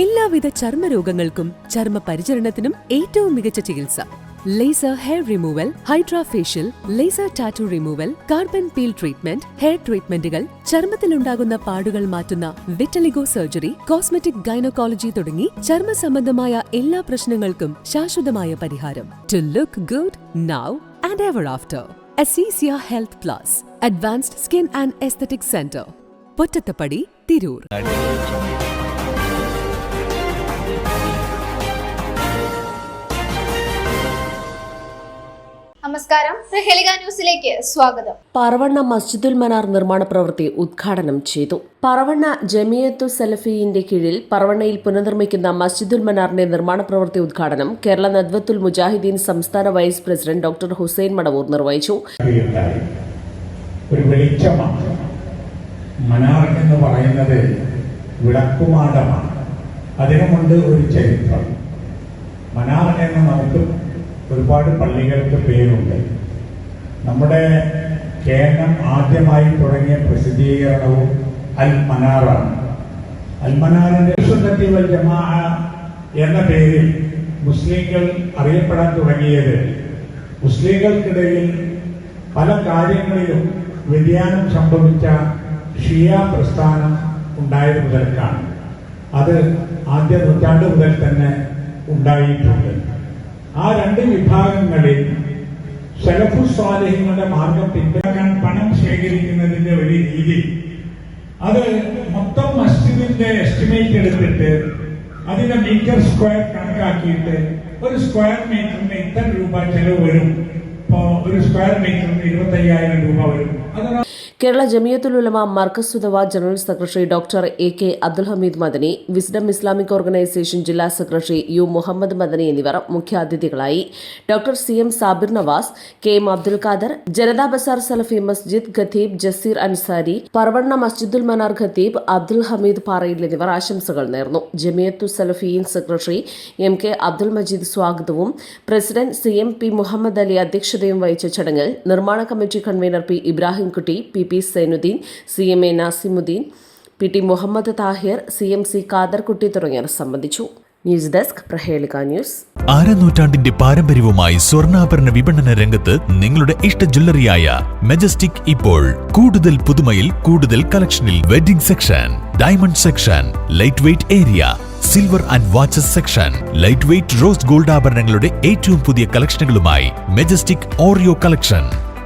എല്ലാവിധ ചർമ്മരോഗങ്ങൾക്കും ചർമ്മ പരിചരണത്തിനും ഏറ്റവും മികച്ച ചികിത്സ. Laser hair removal hydra facial laser tattoo removal carbon peel treatment hair ട്രീറ്റ്മെന്റുകൾ ചർമ്മത്തിലുണ്ടാകുന്ന പാടുകൾ മാറ്റുന്ന വിറ്റലിഗോ സർജറി കോസ്മെറ്റിക് ഗൈനക്കോളജി തുടങ്ങി ചർമ്മ സംബന്ധമായ എല്ലാ പ്രശ്നങ്ങൾക്കും ശാശ്വതമായ പരിഹാരം. To look good now and ever after Aziziya health plus advanced skin and aesthetic centre Pottathappadi Tirur. നമസ്കാരം. ന്യൂസിലേക്ക് സ്വാഗതം. പറവണ്ണ മസ്ജിദുൽ മനാർ നിർമ്മാണ പ്രവൃത്തി ഉദ്ഘാടനം ചെയ്തു. പറവണ്ണ ജമിയത്തു സലഫിന്റെ കീഴിൽ പറവണ്ണയിൽ പുനർനിർമ്മിക്കുന്ന മസ്ജിദുൽ മനാറിന്റെ നിർമ്മാണ പ്രവൃത്തി ഉദ്ഘാടനം കേരള നദ്വത്തുൽ മുജാഹിദീൻ സംസ്ഥാന vice president doctor Hussain Madavoor നിർവഹിച്ചു. ഒരു വെളിച്ചമാണ്. മനാർ എന്ന് പറയുന്നത് വിളക്കുമാടമാണ് അതിനുമുണ്ട് ഒരു ചരിത്രം. മനാർ എന്ന് നമുക്ക് ഒരുപാട് പള്ളികൾക്ക് പേരുണ്ട്. നമ്മുടെ കേരളം ആദ്യമായി തുടങ്ങിയ പ്രസിദ്ധീകരണവും അൽ മനാറാണ്. അൽ മനാറിന്റെ ജമാ എന്ന പേരിൽ മുസ്ലിങ്ങൾ അറിയപ്പെടാൻ തുടങ്ങിയത്. മുസ്ലിങ്ങൾക്കിടയിൽ പല കാര്യങ്ങളിലും വ്യതിയാനം സംഭവിച്ച ഷിയ പ്രസ്ഥാനം ഉണ്ടായത് മുതൽക്കാണ്. അത് ആദ്യ നൂറ്റാണ്ട് മുതൽ തന്നെ ഉണ്ടായിട്ടുണ്ട്. ആ രണ്ട് വിഭാഗങ്ങളിൽ സലഫു സ്വാലഹ്യങ്ങളുടെ മാർഗം പിന്തുടരാൻ പണം ശേഖരിക്കുന്നതിന്റെ ഒരു രീതി. അത് മൊത്തം മസ്ജിദിന്റെ എസ്റ്റിമേറ്റ് എടുത്തിട്ട് അതിന്റെ മീറ്റർ സ്ക്വയർ കണക്കാക്കിയിട്ട് ഒരു സ്ക്വയർ മീറ്ററിന് ഇത്ര രൂപ ചെലവ് വരും. ഒരു സ്ക്വയർ മീറ്ററിന് ഇരുപത്തി രൂപ വരും. അതാണ് Kerala Jamiyathul Ulama Markaz Sudawa general secretary doctor A K Abdul Hameed Madani wisdom Islamic organisation ജില്ലാ സെക്രട്ടറി യു മുഹമ്മദ് മദനി എന്നിവർ മുഖ്യാതിഥികളായി. Doctor C M Sabir Nawaz K M Abdul Khader Janatha Bazar Salafi Masjid Khateeb Jaseer Ansari പർവണ്ണ മസ്ജിദുൽ മനാർ ഖത്തീബ് അബ്ദുൽ ഹമീദ് പാറയിൽ എന്നിവർ ആശംസകൾ നേർന്നു. Jamiyathu Salafeen secretary M K Abdul Majeed സ്വാഗതവും president C M P Muhammad Ali അധ്യക്ഷതയും വഹിച്ച ചടങ്ങിൽ നിർമ്മാണ committee convener P Ibrahimkutty P P Zainuddin C M A Nasimuddin P T Muhammad Thahir C M C Khaderkutty തുടങ്ങിയവർ സംബന്ധിച്ചു. News desk Prahelika news. ആരനൂറ്റാണ്ടിന്റെ പാരമ്പര്യവുമായി സ്വർണാഭരണ വിപണന രംഗത്ത് നിങ്ങളുടെ ഇഷ്ട ജ്വല്ലറിയായ മെജസ്റ്റിക് ഇപ്പോൾ കൂടുതൽ പുതുമയിൽ കൂടുതൽ കളക്ഷനിൽ wedding section diamond section light weight area silver and watches section light weight rose gold ആഭരണങ്ങളുടെ ഏറ്റവും പുതിയ കളക്ഷനുകളുമായി മെജസ്റ്റിക് ഓറിയോ കളക്ഷൻ.